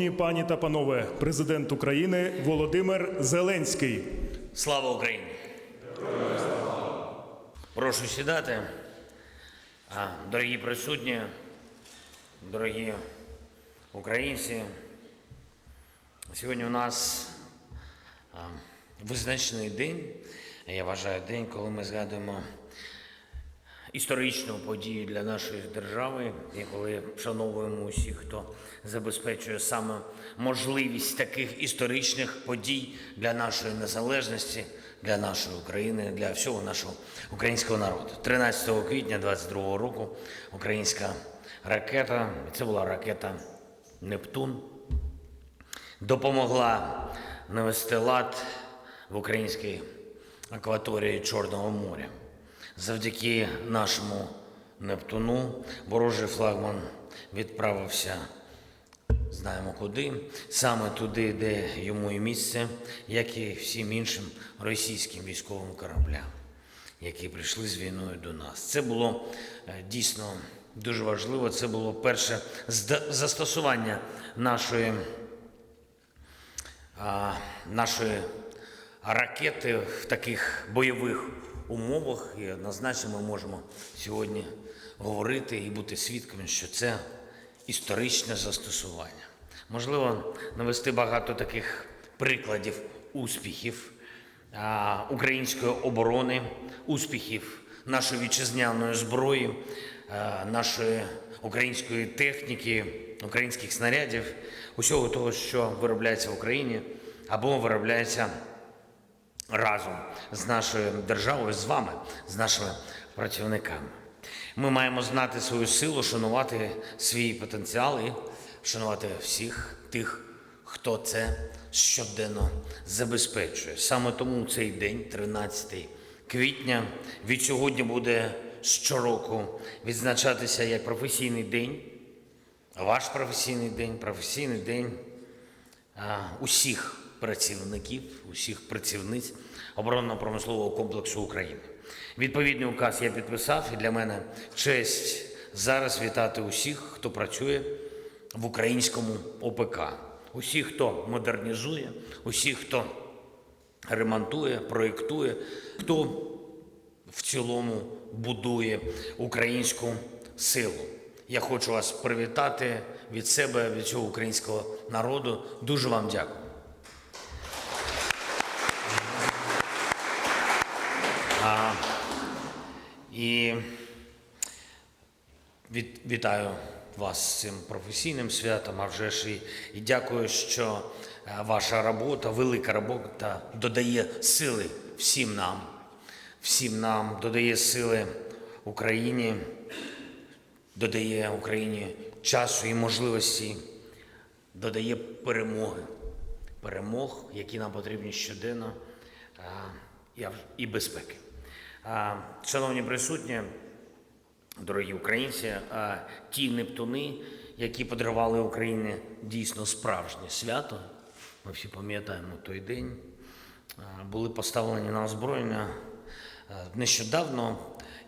Шановні пані та панове, президент України Володимир Зеленський. Слава Україні! Прошу сідати. Дорогі присутні, дорогі українці, сьогодні у нас а, визначений день. Я вважаю день, коли ми згадуємо історичну подію для нашої держави, і коли вшановуємо усіх, хто забезпечує саме можливість таких історичних подій для нашої незалежності, для нашої України, для всього нашого українського народу. 13 квітня 22 року українська ракета, це була ракета Нептун, допомогла навести лад в українській акваторії Чорного моря. Завдяки нашому Нептуну ворожий флагман відправився знаємо куди, саме туди, де йому і місце, як і всім іншим російським військовим кораблям, які прийшли з війною до нас. Це було е, дійсно дуже важливо. Це було перше застосування нашої нашої ракети в таких бойових умовах. І однозначно ми можемо сьогодні говорити і бути свідками, що це історичне застосування. Можливо, навести багато таких прикладів успіхів української оборони, успіхів нашої вітчизняної зброї, нашої української техніки, українських снарядів, усього того, що виробляється в Україні або виробляється разом з нашою державою, з вами, з нашими працівниками. Ми маємо знати свою силу, шанувати свій потенціал і шанувати всіх тих, хто це щоденно забезпечує. Саме тому цей день, 13 квітня, від сьогодні буде щороку відзначатися як професійний день, ваш професійний день, професійний день усіх працівників, усіх працівниць оборонно-промислового комплексу України. Відповідний указ я підписав, і для мене честь зараз вітати усіх, хто працює в українському ОПК, усіх, хто модернізує, усіх, хто ремонтує, проєктує, хто в цілому будує українську силу. Я хочу вас привітати від себе, від цього українського народу. Дуже вам дякую. А, і від, вітаю вас з цим професійним святом, а вже ж і, і дякую, що е, ваша робота, велика робота додає сили всім нам, всім нам, додає сили Україні, додає Україні часу і можливості, додає перемоги, перемог, які нам потрібні щоденно, ав- і безпеки. Шановні присутні, дорогі українці, ті нептуни, які подарували Україні дійсно справжнє свято, ми всі пам'ятаємо той день, були поставлені на озброєння нещодавно,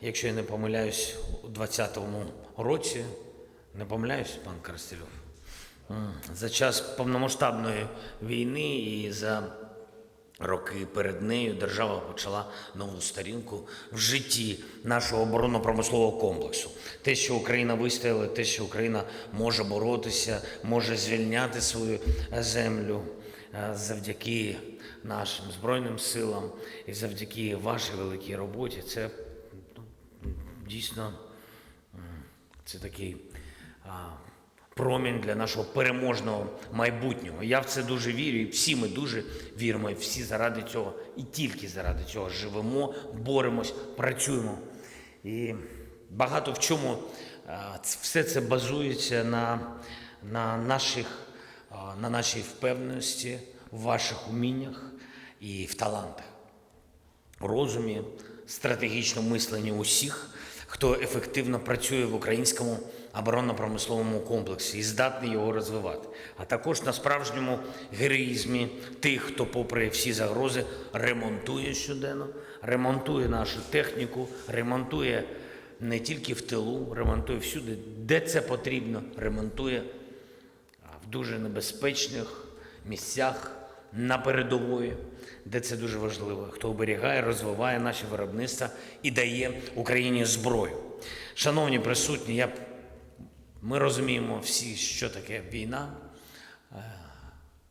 якщо я не помиляюсь, у 20-му році, не помиляюсь, пан Карстельов, за час повномасштабної війни і за роки перед нею держава почала нову сторінку в житті нашого оборонно-промислового комплексу. Те, що Україна вистояла, те, що Україна може боротися, може звільняти свою е, землю е, завдяки нашим збройним силам і завдяки вашій великій роботі. Це ну, дійсно це такий промінь для нашого переможного майбутнього. Я в це дуже вірю, і всі ми дуже віримо, і всі заради цього, і тільки заради цього живемо, боремось, працюємо. І багато в чому все це базується на, на, наших, на нашій впевненості, в ваших уміннях і в талантах розумі, стратегічному мисленні усіх, хто ефективно працює в українському оборонно-промисловому комплексі і здатний його розвивати, а також на справжньому героїзмі тих, хто, попри всі загрози, ремонтує щоденно, ремонтує нашу техніку, ремонтує не тільки в тилу, ремонтує всюди, де це потрібно, ремонтує в дуже небезпечних місцях на передової, де це дуже важливо, хто оберігає, розвиває наші виробництва і дає Україні зброю. Шановні присутні, я, ми розуміємо всі, що таке війна.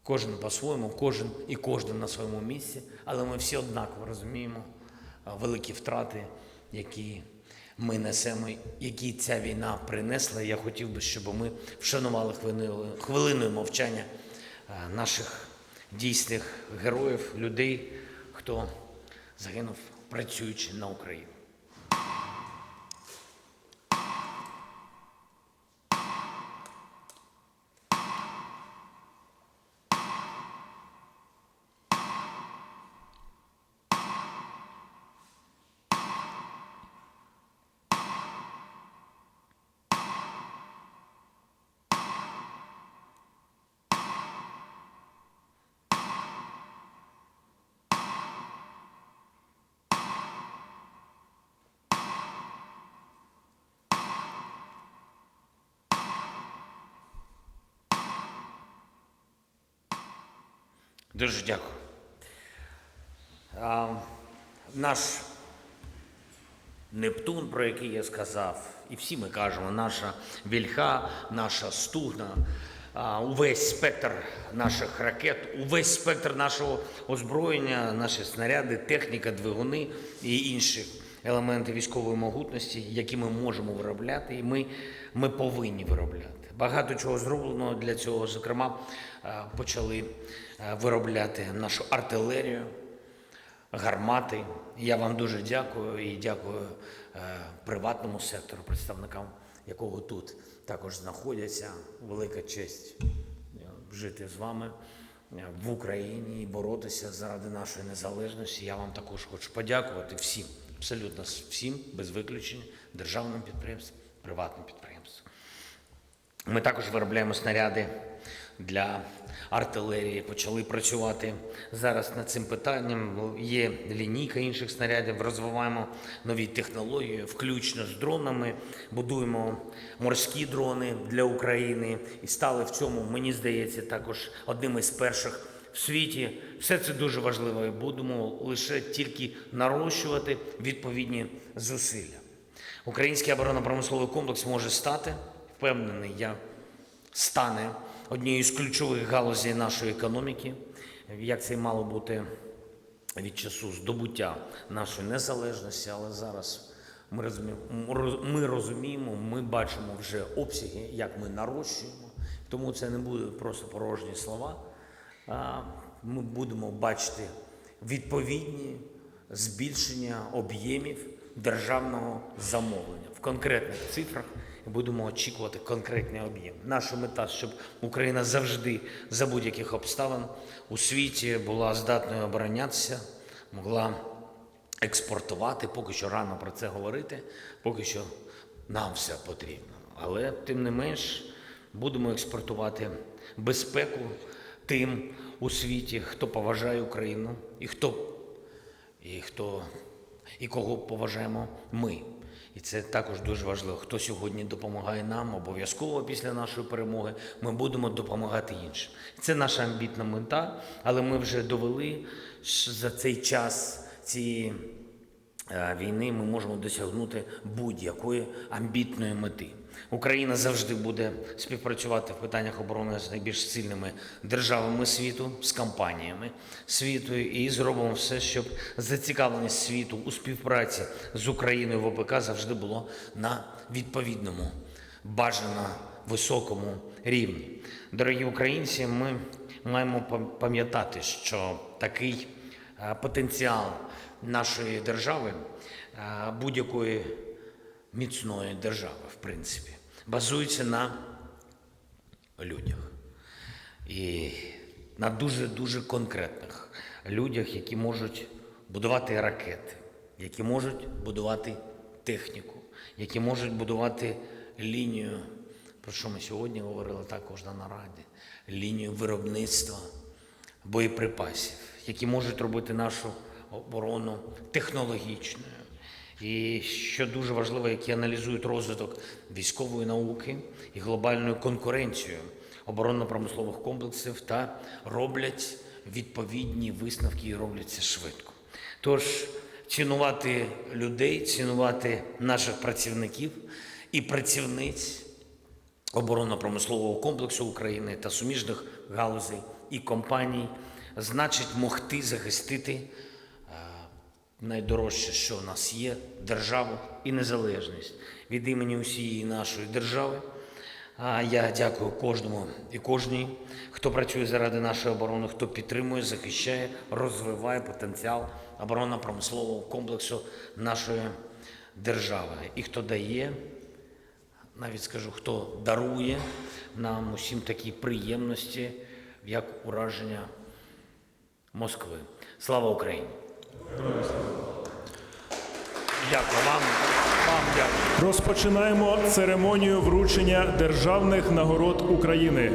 Кожен по-своєму, кожен і кожен на своєму місці, але ми всі однаково розуміємо великі втрати, які ми несемо, які ця війна принесла. Я хотів би, щоб ми вшанували хвилиною, мовчання наших дійсних героїв, людей, хто загинув, працюючи на Україну. Дуже дякую. А, наш Нептун, про який я сказав, і всі ми кажемо, наша вільха, наша стугна, увесь спектр наших ракет, увесь спектр нашого озброєння, наші снаряди, техніка, двигуни і інші елементи військової могутності, які ми можемо виробляти, і ми, ми повинні виробляти. Багато чого зроблено для цього. Зокрема, е, почали е, виробляти нашу артилерію, гармати. Я вам дуже дякую і дякую е, приватному сектору, представникам якого тут також знаходяться. Велика честь жити з вами в Україні і боротися заради нашої незалежності. Я вам також хочу подякувати всім, абсолютно всім, без виключення, державним підприємствам, приватним підприємствам. Ми також виробляємо снаряди для артилерії, почали працювати зараз над цим питанням. Є лінійка інших снарядів, розвиваємо нові технології, включно з дронами, будуємо морські дрони для України і стали в цьому, мені здається, також одним із перших в світі. Все це дуже важливо і будемо лише тільки нарощувати відповідні зусилля. Український оборонно-промисловий комплекс може стати, впевнений, я стане однією з ключових галузей нашої економіки, як це й мало бути від часу здобуття нашої незалежності, але зараз ми розуміємо, ми бачимо вже обсяги, як ми нарощуємо. Тому це не буде просто порожні слова. Ми будемо бачити відповідні збільшення об'ємів державного замовлення в конкретних цифрах будемо очікувати конкретний об'єм. Наша мета, щоб Україна завжди за будь-яких обставин у світі була здатною оборонятися, могла експортувати. Поки що рано про це говорити, поки що нам все потрібно. Але тим не менш будемо експортувати безпеку тим у світі, хто поважає Україну і хто і хто і кого поважаємо ми. І це також дуже важливо. Хто сьогодні допомагає нам, обов'язково після нашої перемоги ми будемо допомагати іншим. Це наша амбітна мета, але ми вже довели, що за цей час цієї е, війни ми можемо досягнути будь-якої амбітної мети. Україна завжди буде співпрацювати в питаннях оборони з найбільш сильними державами світу, з компаніями світу, і зробимо все, щоб зацікавленість світу у співпраці з Україною в ОПК завжди було на відповідному, бажано високому рівні. Дорогі українці, ми маємо пам'ятати, що такий е, потенціал нашої держави, е, будь-якої міцної держави, в принципі, базується на людях. І на дуже-дуже конкретних людях, які можуть будувати ракети, які можуть будувати техніку, які можуть будувати лінію, про що ми сьогодні говорили також на нараді, лінію виробництва боєприпасів, які можуть робити нашу оборону технологічною, і що дуже важливо, які аналізують розвиток військової науки і глобальну конкуренцію оборонно-промислових комплексів та роблять відповідні висновки і роблять це швидко. Тож цінувати людей, цінувати наших працівників і працівниць оборонно-промислового комплексу України та суміжних галузей і компаній значить могти захистити найдорожче, що в нас є, державу і незалежність від імені усієї нашої держави. А я дякую кожному і кожній, хто працює заради нашої оборони, хто підтримує, захищає, розвиває потенціал оборонно-промислового комплексу нашої держави і хто дає навіть скажу, хто дарує нам усім такі приємності, як ураження Москви. Слава Україні! Дякую вам. Вам дякую. Розпочинаємо церемонію вручення державних нагород України.